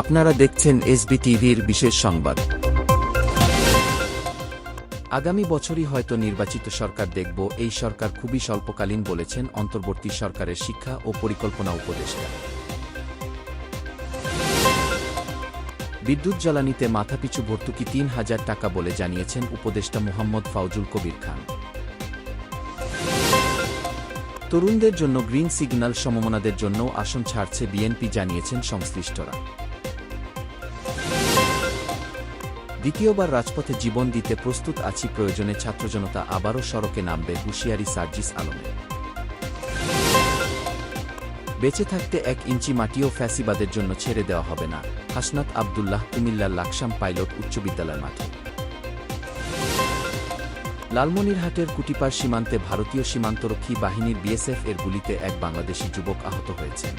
আপনারা দেখছেন এসবি টিভির বিশেষ সংবাদ। আগামী বছরই হয়তো নির্বাচিত সরকার দেখব, এই সরকার খুবই স্বল্পকালীন বলেছেন অন্তর্বর্তী সরকারের শিক্ষা ও পরিকল্পনা উপদেষ্টা। বিদ্যুৎ জ্বালানিতে মাথাপিছু ভর্তুকি তিন হাজার টাকা বলে জানিয়েছেন উপদেষ্টা মোহাম্মদ ফাউজুল কবির খান। তরুণদের জন্য গ্রিন সিগন্যাল সমমনাদের জন্য আসন ছাড়ছে বিএনপি, জানিয়েছেন সংশ্লিষ্টরা। দ্বিতীয়বার রাজপথে জীবন দিতে প্রস্তুত আছি প্রয়োজনে ছাত্রজনতা আবারও সড়কে নামবে হুঁশিয়ারি সার্জিস আলমে বেঁচে থাকতে এক ইঞ্চি মাটিও ফ্যাসিবাদের জন্য ছেড়ে দেওয়া হবে না, হাসনাত আবদুল্লাহ কুমিল্লার লাকসাম পাইলট উচ্চ বিদ্যালয় মাঠে। লালমনিরহাটের কুটিপার সীমান্তে ভারতীয় সীমান্তরক্ষী বাহিনীর বিএসএফ এর গুলিতে এক বাংলাদেশি যুবক আহত হয়েছেন।